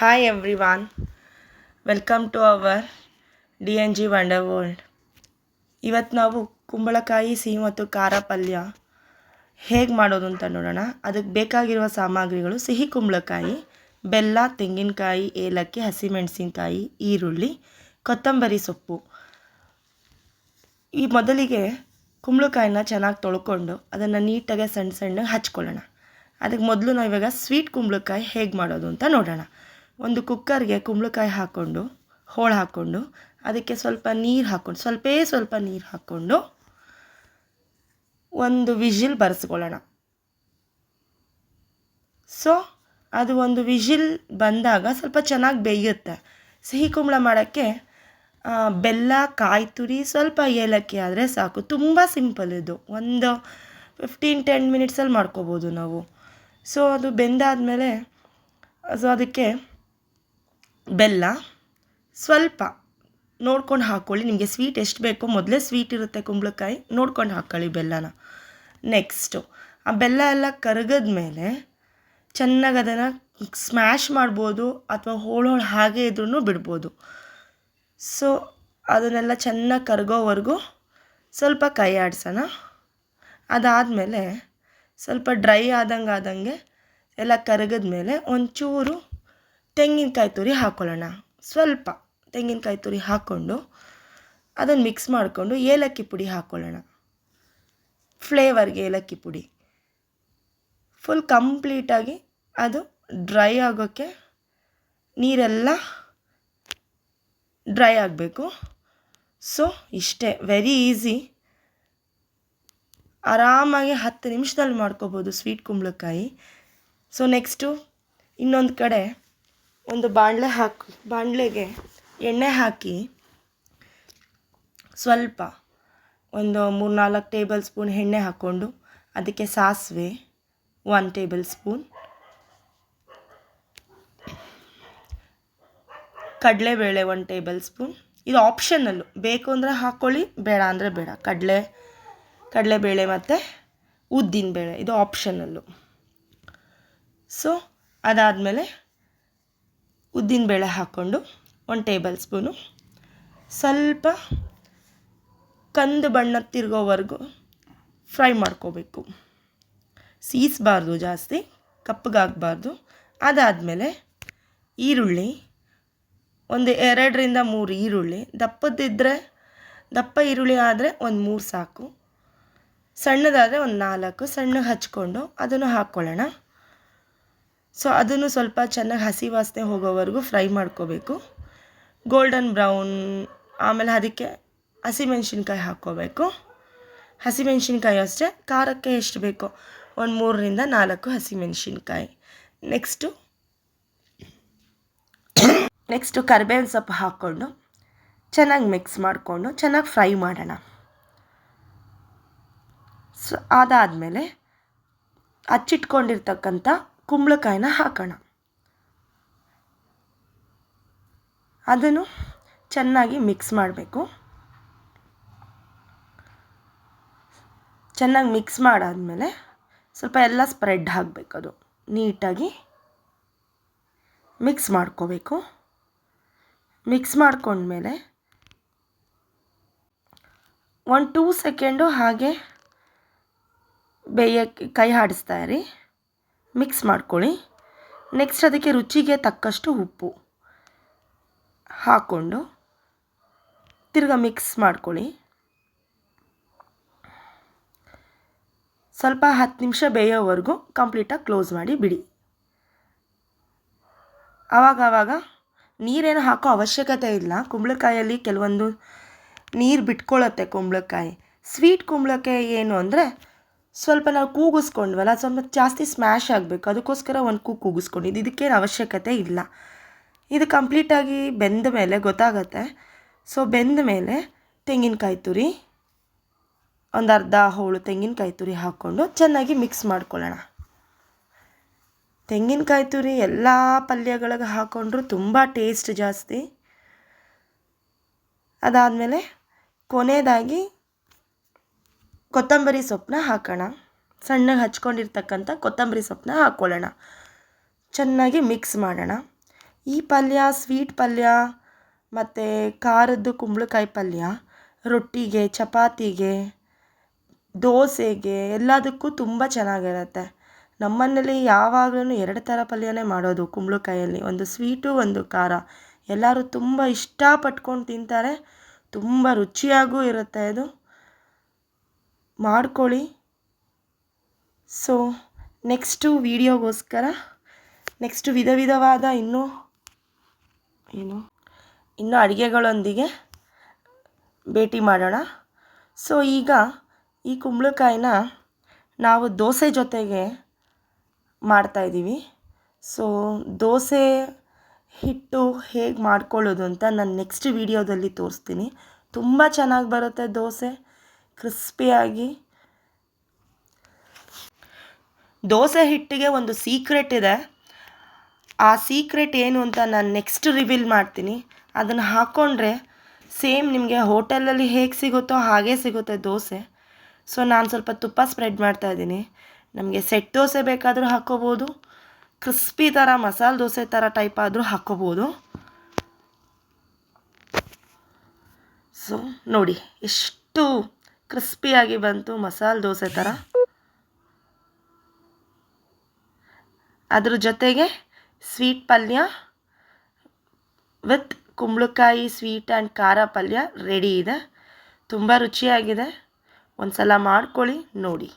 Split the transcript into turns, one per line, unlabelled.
Hi everyone welcome to our D N G wonder world ಇವತ್ತು ನಾವು ಕುಂಬಳಕಾಯಿ, ಸಿಹಿ ಮತ್ತು ಖಾರ ಪಲ್ಯ ಹೇಗೆ ಮಾಡೋದು ಅಂತ ನೋಡೋಣ. ಅದಕ್ಕೆ ಬೇಕಾಗಿರುವ ಸಾಮಗ್ರಿಗಳು ಸಿಹಿ ಕುಂಬಳಕಾಯಿ, ಬೆಲ್ಲ, ತೆಂಗಿನಕಾಯಿ, ಏಲಕ್ಕಿ, ಹಸಿಮೆಣಸಿನಕಾಯಿ, ಈರುಳ್ಳಿ, ಕೊತ್ತಂಬರಿ ಸೊಪ್ಪು. ಈ ಮೊದಲಿಗೆ ಕುಂಬಳಕಾಯಿನ ಚೆನ್ನಾಗಿ ತೊಳ್ಕೊಂಡು ಅದನ್ನು ನೀಟಾಗಿ ಸಣ್ಣ ಸಣ್ಣಗೆ ಹಚ್ಕೊಳ್ಳೋಣ. ಅದಕ್ಕೆ ಮೊದಲು ನಾವು ಇವಾಗ ಸ್ವೀಟ್ ಕುಂಬಳಕಾಯಿ ಹೇಗೆ ಮಾಡೋದು ಅಂತ ನೋಡೋಣ. ಒಂದು ಕುಕ್ಕರ್ಗೆ ಕುಂಬಳಕಾಯಿ ಹಾಕ್ಕೊಂಡು, ಹೋಳು ಹಾಕ್ಕೊಂಡು, ಅದಕ್ಕೆ ಸ್ವಲ್ಪ ನೀರು ಹಾಕ್ಕೊಂಡು, ಸ್ವಲ್ಪೇ ಸ್ವಲ್ಪ ನೀರು ಹಾಕ್ಕೊಂಡು ಒಂದು ವಿಜಿಲ್ ಬರೆಸ್ಕೊಳ್ಳೋಣ. ಸೊ ಅದು ಒಂದು ವಿಜಿಲ್ ಬಂದಾಗ ಸ್ವಲ್ಪ ಚೆನ್ನಾಗಿ ಬೇಯುತ್ತೆ. ಸಿಹಿ ಕುಂಬಳ ಮಾಡೋಕ್ಕೆ ಬೆಲ್ಲ ಕಾಯಿ ತುರಿ ಸ್ವಲ್ಪ ಏಲಕ್ಕಿ ಆದರೆ ಸಾಕು. ತುಂಬ ಸಿಂಪಲ್ ಇದು. ಒಂದು ಫಿಫ್ಟೀನ್ ಟೆನ್ ಮಿನಿಟ್ಸಲ್ಲಿ ಮಾಡ್ಕೋಬೋದು ನಾವು. ಸೊ ಅದು ಬೆಂದಾದಮೇಲೆ, ಸೊ, ಅದಕ್ಕೆ ಬೆಲ್ಲ ಸ್ವಲ್ಪ ನೋಡ್ಕೊಂಡು ಹಾಕ್ಕೊಳ್ಳಿ ನಿಮಗೆ ಸ್ವೀಟ್ ಎಷ್ಟು ಬೇಕೋ ಮೊದಲೇ ಸ್ವೀಟ್ ಇರುತ್ತೆ ಕುಂಬಳಕಾಯಿ. ನೋಡ್ಕೊಂಡು ಹಾಕ್ಕೊಳ್ಳಿ ಬೆಲ್ಲನ. ನೆಕ್ಸ್ಟು ಆ ಬೆಲ್ಲ ಎಲ್ಲ ಕರಗದ ಮೇಲೆ ಚೆನ್ನಾಗಿ ಅದನ್ನು ಸ್ಮ್ಯಾಶ್ ಮಾಡ್ಬೋದು ಅಥವಾ ಹೋಳು ಹೋಳು ಹಾಗೆ ಇದ್ರೂ ಬಿಡ್ಬೋದು. ಸೊ ಅದನ್ನೆಲ್ಲ ಚೆನ್ನಾಗಿ ಕರಗೋವರೆಗೂ ಸ್ವಲ್ಪ ಕೈ ಆಡಿಸೋಣ. ಅದಾದಮೇಲೆ ಸ್ವಲ್ಪ ಡ್ರೈ ಆದಂಗೆ ಆದಂಗೆ ಎಲ್ಲ ಕರಗದ ಮೇಲೆ ಒಂಚೂರು ತೆಂಗಿನಕಾಯಿ ತುರಿ ಹಾಕ್ಕೊಳ್ಳೋಣ ಸ್ವಲ್ಪ ತೆಂಗಿನಕಾಯಿ ತುರಿ ಹಾಕ್ಕೊಂಡು ಅದನ್ನು ಮಿಕ್ಸ್ ಮಾಡಿಕೊಂಡು ಏಲಕ್ಕಿ ಪುಡಿ ಹಾಕ್ಕೊಳ್ಳೋಣ ಫ್ಲೇವರ್ಗೆ ಏಲಕ್ಕಿ ಪುಡಿ. ಫುಲ್ ಕಂಪ್ಲೀಟಾಗಿ ಅದು ಡ್ರೈ ಆಗೋಕ್ಕೆ ನೀರೆಲ್ಲ ಡ್ರೈ ಆಗಬೇಕು. ಸೊ ಇಷ್ಟೇ. ವೆರಿ ಈಸಿ ಆರಾಮಾಗಿ ಹತ್ತು ನಿಮಿಷದಲ್ಲಿ ಮಾಡ್ಕೋಬೋದು ಸ್ವೀಟ್ ಕುಂಬಳಕಾಯಿ. ಸೊ ನೆಕ್ಸ್ಟು ಇನ್ನೊಂದು ಕಡೆ ಒಂದು ಬಾಣಲೆ ಹಾಕಿ, ಬಾಣಲೆಗೆ ಎಣ್ಣೆ ಹಾಕಿ ಸ್ವಲ್ಪ ಒಂದು ಮೂರು ನಾಲ್ಕು ಟೇಬಲ್ ಸ್ಪೂನ್ ಎಣ್ಣೆ ಹಾಕ್ಕೊಂಡು ಅದಕ್ಕೆ ಸಾಸಿವೆ ಒನ್ ಟೇಬಲ್ ಸ್ಪೂನ್ ಕಡಲೆಬೇಳೆ ಒನ್ ಟೇಬಲ್ ಸ್ಪೂನ್ ಇದು ಆಪ್ಷನಲ್ಲು ಬೇಕು ಅಂದರೆ ಹಾಕ್ಕೊಳ್ಳಿ ಬೇಡ ಅಂದರೆ ಬೇಡ. ಕಡಲೆ, ಕಡಲೆಬೇಳೆ ಮತ್ತು ಉದ್ದಿನಬೇಳೆ. ಇದು ಆಪ್ಷನಲ್ಲು ಸೊ ಅದಾದಮೇಲೆ ಉದ್ದಿನಬೇಳೆ ಹಾಕ್ಕೊಂಡು ಒಂದು ಟೇಬಲ್ ಸ್ಪೂನು. ಸ್ವಲ್ಪ ಕಂದು ಬಣ್ಣ ತಿರುಗೋವರೆಗೂ ಫ್ರೈ ಮಾಡ್ಕೋಬೇಕು. ಸೀಸಬಾರ್ದು ಜಾಸ್ತಿ ಕಪ್ಪಗಾಗಬಾರ್ದು ಅದಾದಮೇಲೆ ಈರುಳ್ಳಿ, ಒಂದು ಎರಡರಿಂದ ಮೂರು ಈರುಳ್ಳಿ. ದಪ್ಪದಿದ್ದರೆ ದಪ್ಪ ಈರುಳ್ಳಿ ಆದರೆ ಒಂದು ಮೂರು ಸಾಕು. ಸಣ್ಣದಾದರೆ ಒಂದು ನಾಲ್ಕು. ಸಣ್ಣಗೆ ಹಚ್ಕೊಂಡು ಅದನ್ನು ಹಾಕ್ಕೊಳ್ಳೋಣ. ಸೊ ಅದನ್ನು ಸ್ವಲ್ಪ ಚೆನ್ನಾಗಿ ಹಸಿ ವಾಸನೆ ಹೋಗೋವರೆಗೂ ಫ್ರೈ ಮಾಡ್ಕೋಬೇಕು. ಗೋಲ್ಡನ್ ಬ್ರೌನ್, ಆಮೇಲೆ ಅದಕ್ಕೆ ಹಸಿಮೆಣ್ಸಿನ್ಕಾಯಿ ಹಾಕ್ಕೋಬೇಕು. ಹಸಿಮೆಣ್ಸಿನ್ಕಾಯಿ ಅಷ್ಟೇ, ಖಾರಕ್ಕೆ ಎಷ್ಟು ಬೇಕೋ ಒಂದು ಮೂರರಿಂದ ನಾಲ್ಕು ಹಸಿಮೆಣ್ಸಿನ್ಕಾಯಿ ನೆಕ್ಸ್ಟು ನೆಕ್ಸ್ಟು ಕರಿಬೇವಿನ ಸೊಪ್ಪು ಹಾಕ್ಕೊಂಡು ಚೆನ್ನಾಗಿ ಮಿಕ್ಸ್ ಮಾಡಿಕೊಂಡು ಚೆನ್ನಾಗಿ ಫ್ರೈ ಮಾಡೋಣ. ಸೊ ಅದಾದಮೇಲೆ ಹಚ್ಚಿಟ್ಕೊಂಡಿರ್ತಕ್ಕಂಥ ಕುಂಬಳಕಾಯಿನ ಹಾಕೋಣ. ಅದನ್ನು ಚೆನ್ನಾಗಿ ಮಿಕ್ಸ್ ಮಾಡಬೇಕು. ಚೆನ್ನಾಗಿ ಮಿಕ್ಸ್ ಮಾಡಾದಮೇಲೆ ಸ್ವಲ್ಪ ಎಲ್ಲ ಸ್ಪ್ರೆಡ್ ಆಗಬೇಕು ಅದು. ನೀಟಾಗಿ ಮಿಕ್ಸ್ ಮಾಡ್ಕೋಬೇಕು. ಮಿಕ್ಸ್ ಮಾಡ್ಕೊಂಡ್ಮೇಲೆ ಒಂದು ಟೂ ಸೆಕೆಂಡು ಹಾಗೆ ಬೇಯಕ್ಕೆ ಕೈ ಆಡಿಸ್ತಾ ಇರಿ. ಮಿಕ್ಸ್ ಮಾಡ್ಕೊಳ್ಳಿ. ನೆಕ್ಸ್ಟ್ ಅದಕ್ಕೆ ರುಚಿಗೆ ತಕ್ಕಷ್ಟು ಉಪ್ಪು ಹಾಕ್ಕೊಂಡು ತಿರ್ಗ ಮಿಕ್ಸ್ ಮಾಡ್ಕೊಳ್ಳಿ. ಸ್ವಲ್ಪ ಹತ್ತು ನಿಮಿಷ ಬೇಯೋವರೆಗೂ ಕಂಪ್ಲೀಟಾಗಿ ಕ್ಲೋಸ್ ಮಾಡಿ ಬಿಡಿ. ಆವಾಗವಾಗ ಆವಾಗ ನೀರೇನು ಹಾಕೋ ಅವಶ್ಯಕತೆ ಇಲ್ಲ. ಕುಂಬಳಕಾಯಲ್ಲಿ ಕೆಲವೊಂದು ನೀರು ಬಿಟ್ಕೊಳ್ಳುತ್ತೆ ಕುಂಬಳಕಾಯಿ. ಸ್ವೀಟ್ ಕುಂಬಳಕಾಯಿ ಏನು ಅಂದರೆ ಸ್ವಲ್ಪ ನಾವು ಕೂಗಿಸ್ಕೊಂಡ್ವಲ್ಲ ಸ್ವಲ್ಪ ಜಾಸ್ತಿ ಸ್ಮ್ಯಾಶ್ ಆಗಬೇಕು. ಅದಕ್ಕೋಸ್ಕರ ಒಂದು ಕೂಗು ಕೂಗಿಸ್ಕೊಂಡಿದ್ದು ಇದಕ್ಕೇನು ಅವಶ್ಯಕತೆ ಇಲ್ಲ. ಇದು ಕಂಪ್ಲೀಟಾಗಿ ಬೆಂದ ಮೇಲೆ ಗೊತ್ತಾಗತ್ತೆ. ಸೊ ಬೆಂದ ಮೇಲೆ ತೆಂಗಿನಕಾಯಿ ತುರಿ, ಒಂದು ಅರ್ಧ ಹೋಳು ತೆಂಗಿನಕಾಯಿ ತುರಿ ಹಾಕ್ಕೊಂಡು ಚೆನ್ನಾಗಿ ಮಿಕ್ಸ್ ಮಾಡ್ಕೊಳ್ಳೋಣ. ತೆಂಗಿನಕಾಯಿ ತುರಿ ಎಲ್ಲ ಪಲ್ಯಗಳಿಗೆ ಹಾಕ್ಕೊಂಡ್ರೂ ತುಂಬ ಟೇಸ್ಟ್ ಜಾಸ್ತಿ. ಅದಾದಮೇಲೆ ಕೊನೆಯದಾಗಿ ಕೊತ್ತಂಬರಿ ಸೊಪ್ಪನ್ನ ಹಾಕೋಣ. ಸಣ್ಣಗೆ ಹಚ್ಕೊಂಡಿರ್ತಕ್ಕಂಥ ಕೊತ್ತಂಬರಿ ಸೊಪ್ಪನ್ನ ಹಾಕ್ಕೊಳ್ಳೋಣ ಚೆನ್ನಾಗಿ ಮಿಕ್ಸ್ ಮಾಡೋಣ. ಈ ಪಲ್ಯ ಸ್ವೀಟ್ ಪಲ್ಯ ಮತ್ತು ಖಾರದ್ದು ಕುಂಬಳಕಾಯಿ ಪಲ್ಯ, ರೊಟ್ಟಿಗೆ, ಚಪಾತಿಗೆ, ದೋಸೆಗೆ ಎಲ್ಲದಕ್ಕೂ ತುಂಬ ಚೆನ್ನಾಗಿರುತ್ತೆ. ನಮ್ಮನೇಲಿ ಯಾವಾಗಲೂ ಎರಡು ಥರ ಪಲ್ಯನೇ ಮಾಡೋದು ಕುಂಬಳಕಾಯಲ್ಲಿ. ಒಂದು ಸ್ವೀಟು ಒಂದು ಖಾರ. ಎಲ್ಲರೂ ತುಂಬ ಇಷ್ಟಪಟ್ಕೊಂಡು ತಿಂತಾರೆ. ತುಂಬ ರುಚಿಯಾಗೂ ಇರುತ್ತೆ ಇದು. ಮಾಡ್ಕೊಳ್ಳಿ. ಸೊ ನೆಕ್ಸ್ಟು ವೀಡಿಯೋಗೋಸ್ಕರ ನೆಕ್ಸ್ಟು ವಿಧ ವಿಧವಾದ ಇನ್ನೂ, ಏನು, ಇನ್ನೂ ಅಡುಗೆಗಳೊಂದಿಗೆ ಭೇಟಿ ಮಾಡೋಣ. ಸೊ ಈಗ ಈ ಕುಂಬಳಕಾಯಿನ ನಾವು ದೋಸೆ ಜೊತೆಗೆ ಮಾಡ್ತಾಯಿದ್ದೀವಿ ಸೊ ದೋಸೆ ಹಿಟ್ಟು ಹೇಗೆ ಮಾಡ್ಕೊಳ್ಳೋದು ಅಂತ ನಾನು ನೆಕ್ಸ್ಟ್ ವೀಡಿಯೋದಲ್ಲಿ ತೋರಿಸ್ತೀನಿ. ತುಂಬ ಚೆನ್ನಾಗಿ ಬರುತ್ತೆ ದೋಸೆ. ಕ್ರಿಸ್ಪಿಯಾಗಿ. ದೋಸೆ ಹಿಟ್ಟಿಗೆ ಒಂದು ಸೀಕ್ರೆಟ್ ಇದೆ. ಆ ಸೀಕ್ರೆಟ್ ಏನು ಅಂತ ನಾನು ನೆಕ್ಸ್ಟ್ ರಿವೀಲ್ ಮಾಡ್ತೀನಿ. ಅದನ್ನು ಹಾಕ್ಕೊಂಡ್ರೆ ಸೇಮ್ ನಿಮಗೆ ಹೋಟೆಲಲ್ಲಿ ಹೇಗೆ ಸಿಗುತ್ತೋ ಹಾಗೇ ಸಿಗುತ್ತೆ ದೋಸೆ. ಸೊ ನಾನು ಸ್ವಲ್ಪ ತುಪ್ಪ ಸ್ಪ್ರೆಡ್ ಮಾಡ್ತಾ ಇದ್ದೀನಿ. ನಮಗೆ ಸೆಟ್ ದೋಸೆ ಬೇಕಾದರೂ ಹಾಕ್ಕೋಬೋದು ಕ್ರಿಸ್ಪಿ ಥರ ಮಸಾಲೆ ದೋಸೆ ಥರ ಟೈಪ್ ಆದರೂ ಹಾಕ್ಕೋಬೋದು ಸೊ ನೋಡಿ, ಎಷ್ಟು ಕ್ರಿಸ್ಪಿಯಾಗಿ ಬಂತು ಮಸಾಲೆ ದೋಸೆ ಥರ ಅದ್ರ ಜೊತೆಗೆ ಸ್ವೀಟ್ ಪಲ್ಯ ವಿತ್ ಕುಂಬಳಕಾಯಿ ಸ್ವೀಟ್ ಆ್ಯಂಡ್ ಖಾರ ಪಲ್ಯ ರೆಡಿ ಇದೆ. ತುಂಬ ರುಚಿಯಾಗಿದೆ. ಒಂದು ಸಲ ಮಾಡ್ಕೊಳ್ಳಿ, ನೋಡಿ.